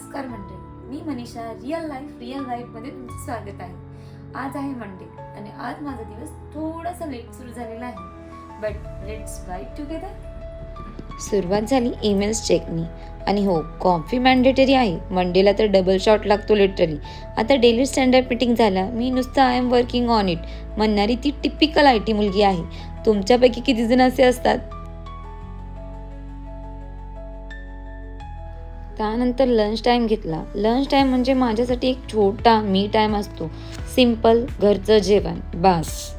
नमस्कार मंडळी. मी मनीषा रिअल लाईफ रिअल वाईफमध्ये तुमचं स्वागत आहे. आज आहे मंडे आणि आज माझा दिवस थोडासा लेट सुरू झालेला आहे. बट लेट्स वाईट टुगेदर सुरुवात झाली ईमेल्स चेकनी आणि हो कॉफी मॅन्डेटरी आहे. मंडेला तर डबल शॉट लागतो लिटरली आता डेली स्टँडर्ड मीटिंग झाला. मी नुसतं I am working on it म्हणणारी ती टिपिकल आय टी मुलगी आहे. तुमच्यापैकी किती जण असे असतात? त्यानंतर लंच टाईम घेतला. लंच टाईम म्हणजे माझ्यासाठी एक छोटा मी टाईम असतो. सिंपल घरचं जेवण. बास.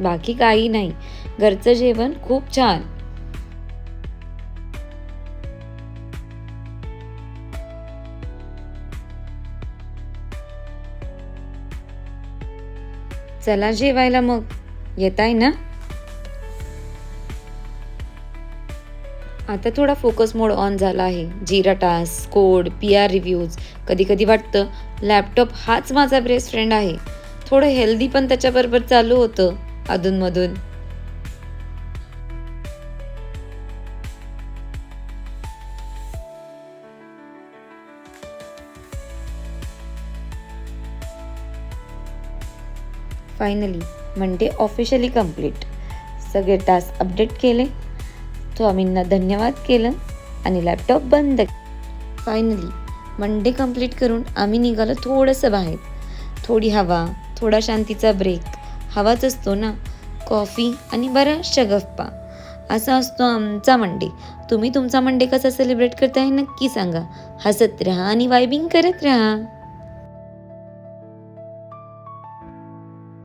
बाकी काही नाही. घरचं जेवण खूप छान. चला जेवायला मग. येत आहे ना? आता थोडा फोकस मोड ऑन झाला आहे. Jira task code P R reviews कधी कधी वाटतं लॅपटॉप हाच माझा बेस्ट फ्रेंड आहे. थोडं हेल्दी पण त्याच्याबरोबर चालू होतं अधूनमधून. फायनली मंडे ऑफिशियली कंप्लीट सगळे टास्क अपडेट केले. स्वामींना धन्यवाद केलं आणि लॅपटॉप बंद फायनली मंडे कंप्लीट करून आम्ही निघालो थोडंसं बाहेर. थोडी हवा थोडा शांतीचा ब्रेक हवाच असतो ना? कॉफी आणि बऱ्याचशा गप्पा. असा असतो आमचा मंडे तुम्ही तुमचा मंडे कसा सेलिब्रेट करताय नक्की सांगा. हसत राहा आणि वायबिंग करत राहा.